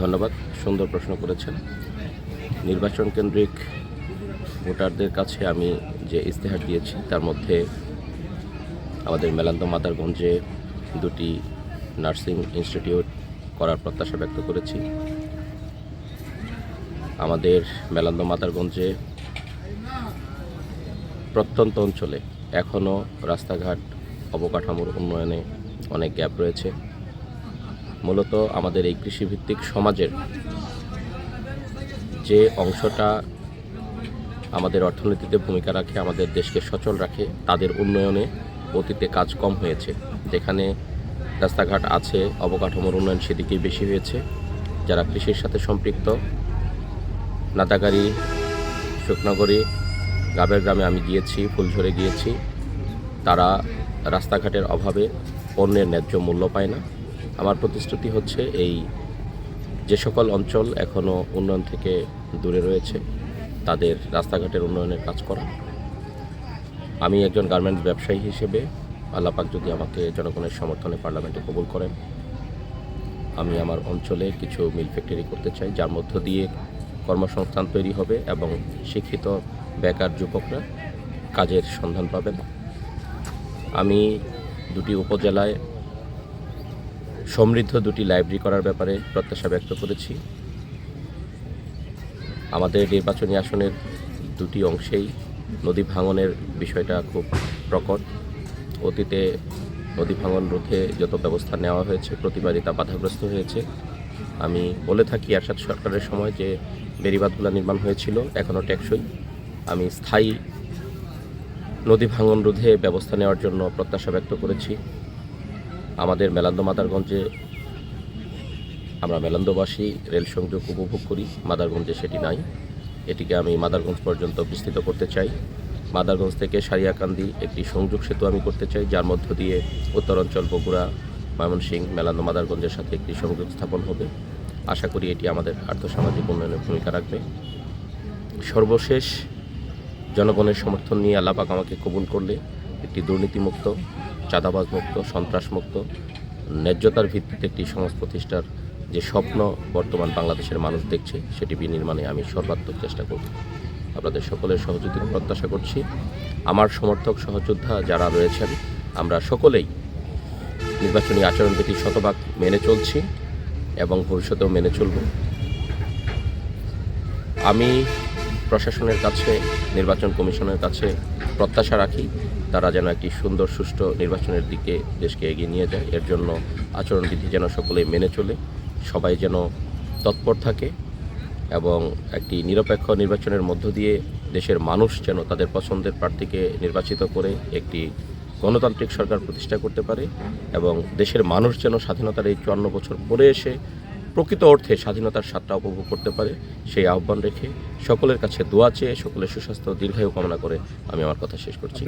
ধন্যবাদ, সুন্দর প্রশ্ন করেছেন। নির্বাচন কেন্দ্রিক ভোটারদের কাছে আমি যে ইস্তেহার দিয়েছি, তার মধ্যে আমাদের মেলান্দ মাদারগঞ্জে দুটি নার্সিং ইনস্টিটিউট করার প্রত্যাশা ব্যক্ত করেছি। আমাদের মেলান্দ মাদারগঞ্জে প্রত্যন্ত অঞ্চলে এখনও রাস্তাঘাট অবকাঠামোর উন্নয়নে অনেক গ্যাপ রয়েছে। মূলত আমাদের এই কৃষিভিত্তিক সমাজের যে অংশটা আমাদের অর্থনীতিতে ভূমিকা রাখে, আমাদের দেশকে সচল রাখে, তাদের উন্নয়নে অতীতে কাজ কম হয়েছে। যেখানে রাস্তাঘাট আছে, অবকাঠামোর উন্নয়ন সেদিকেই বেশি হয়েছে। যারা কৃষির সাথে সম্পৃক্ত, নাদাগাড়ি, শুকনগরী, গাবের গ্রামে আমি গিয়েছি, ফুলঝরে গিয়েছি, তারা রাস্তাঘাটের অভাবে পণ্যের ন্যায্য মূল্য পায় না। আমার প্রতিশ্রুতি হচ্ছে এই যে সকল অঞ্চল এখনও উন্নয়ন থেকে দূরে রয়েছে, তাদের রাস্তাঘাটের উন্নয়নের কাজ করা। আমি একজন গার্মেন্টস ব্যবসায়ী হিসেবে আল্লাপাক যদি আমাকে জনগণের সমর্থনে পার্লামেন্টে কবুল করেন, আমি আমার অঞ্চলে কিছু মিল ফ্যাক্টরি করতে চাই, যার মধ্য দিয়ে কর্মসংস্থান তৈরি হবে এবং শিক্ষিত, বেকার যুবকরা কাজের সন্ধান পাবেন। আমি দুটি উপজেলায় সমৃদ্ধ দুটি লাইব্রেরি করার ব্যাপারে প্রত্যাশা ব্যক্ত করেছি। আমাদের নির্বাচনী আসনের দুটি অংশেই নদী ভাঙনের বিষয়টা খুব প্রকট। অতীতে নদী ভাঙন রোধে যত ব্যবস্থা নেওয়া হয়েছে, প্রতিবারই তা বাধাগ্রস্ত হয়েছে। আমি বলে থাকি আরশাদ সরকারের সময় যে বেরিবাদগুলো নির্মাণ হয়েছিল এখনও টেকসই। আমি স্থায়ী নদী ভাঙন রোধে ব্যবস্থা নেওয়ার জন্য প্রত্যাশা ব্যক্ত করেছি। আমাদের মেলান্দ মাদারগঞ্জে আমরা মেলান্দবাসী রেল সংযোগ উপভোগ করি। মাদারগঞ্জে সেটি নাই। এটিকে আমি মাদারগঞ্জ পর্যন্ত বিস্তৃত করতে চাই। মাদারগঞ্জ থেকে সারিয়াকান্দি একটি সংযোগ সেতু আমি করতে চাই, যার মধ্য দিয়ে উত্তরাঞ্চল, বগুড়া ময়মনসিংহ মেলান্দ মাদারগঞ্জের সাথে একটি সংযোগ স্থাপন হবে। আশা করি এটি আমাদের আর্থসামাজিক উন্নয়নের ভূমিকা রাখবে। সর্বশেষ জনগণের সমর্থন নিয়ে আল্লাপাক আমাকে কবুল করলে একটি দুর্নীতিমুক্ত চাঁদাবাজ মুক্ত সন্ত্রাসমুক্ত ন্যায্যতার ভিত্তিতে একটি সমাজ প্রতিষ্ঠার যে স্বপ্ন বর্তমান বাংলাদেশের মানুষ দেখছে, সেটি বিনির্মাণে আমি সর্বাত্মক চেষ্টা করব। আপনাদের সকলের সহযোগিতা প্রত্যাশা করছি। আমার সমর্থক সহযোদ্ধা যারা রয়েছেন, আমরা সকলেই নির্বাচনী আচরণবিধি শতভাগ মেনে চলছি এবং ভবিষ্যতেও মেনে চলব। আমি প্রশাসনের কাছে, নির্বাচন কমিশনের কাছে প্রত্যাশা রাখি। তারা যেন একটি সুন্দর, সুষ্ঠু নির্বাচনের দিকে দেশকে এগিয়ে নিয়ে যায়। এর জন্য আচরণবিধি যেন সকলেই মেনে চলে, সবাই যেন তৎপর থাকে এবং একটি নিরপেক্ষ নির্বাচনের মধ্য দিয়ে দেশের মানুষ যেন তাদের পছন্দের প্রার্থীকে নির্বাচিত করে একটি গণতান্ত্রিক সরকার প্রতিষ্ঠা করতে পারে এবং দেশের মানুষ যেন স্বাধীনতার এই চুয়ান্ন বছর পরে এসে প্রকৃত অর্থে স্বাধীনতার স্বাদটা উপভোগ করতে পারে সেই আহ্বান রেখে সকলের কাছে দোয়া চেয়ে সকলের সুস্বাস্থ্য দীর্ঘায়ু কামনা করে আমি আমার কথা শেষ করছি।